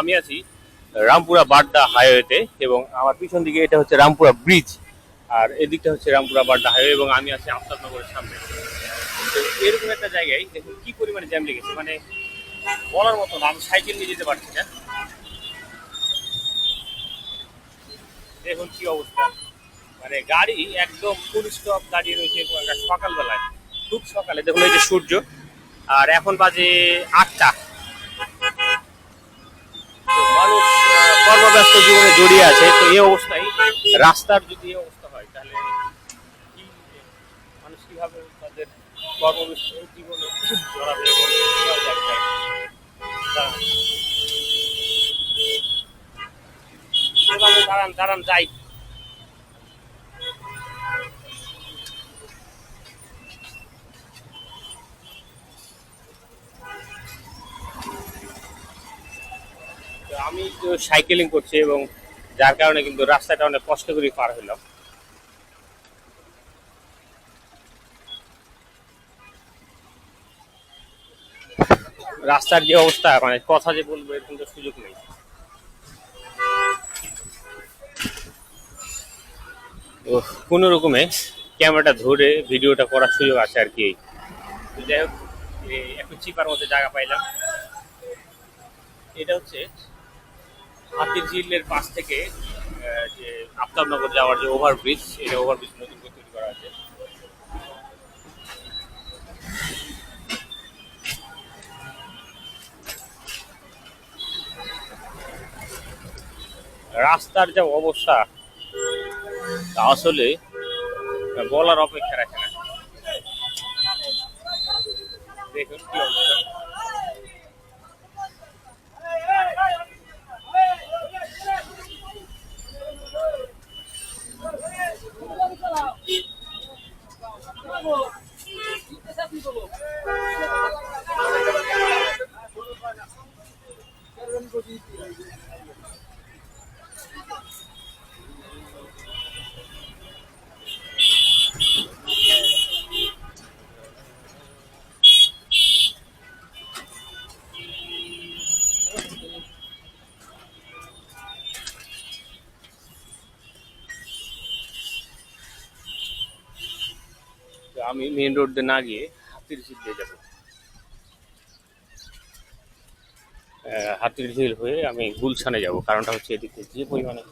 আমি আছি, রামপুরা বাড্ডা হাইওয়েতে এবং আমার পিছন দিকে এটা হচ্ছে রামপুরা ব্রিজ আর এদিকটা হচ্ছে রামপুরা বাড্ডা হাইওয়ে এবং আমি আছি আফতাবনগরের সামনে। তো এরকম একটা জায়গায় দেখুন কি পরিমাণে জ্যাম লেগেছে মানে বলার মতো না, আমি সাইকেল নিয়ে যেতে পারছি না। দেখুন কি অবস্থা মানে গাড়ি একদম ফুল স্টপ দাঁড়িয়ে রয়েছে সকালবেলায়, খুব সকালে। দেখুন এই যে সূর্য, আর এখন বাজে আটটা। কর্মব্যস্ত জীবনে জড়িয়ে আছে, তো এই অবস্থায় রাস্তার যদি এই অবস্থা হয়, তাহলে কি, মানুষ কীভাবে তাদের কর্মব্যস্ত জীবনে জড়াবে? দাঁড়ান দাঁড়ান, যাই আমি সাইকেলিং করছি এবং যার কারণে কিন্তু রাস্তাটা অনেক কষ্ট করে পার হইলাম রাস্তার যে অবস্থা মানে কথা যে বলব এরকম তো সুযোগ নেই। কোনো রকমে ক্যামেরাটা ধরে ভিডিওটা করার সুযোগ আছে আর কি। যাই হোক একটু চিপার মধ্যে জায়গা পাইলাম। এটা হচ্ছে হাতির ঝিলের পাশ থেকে যে আফতাবনগর যাওয়ার যে ওভারব্রিজ এটা ওভারব্রিজ নতুন করে তৈরি করা আছে। রাস্তার যা অবস্থা, তা আসলে বলার অপেক্ষা রাখে না। দেখুন কি অবস্থা। আমি মেন রোড দিয়ে না গিয়ে হাতির ঝিল দিয়ে হাতির হয়ে আমি গুলশানে যাব কারণটা হচ্ছে এদিকে যে পরিমাণে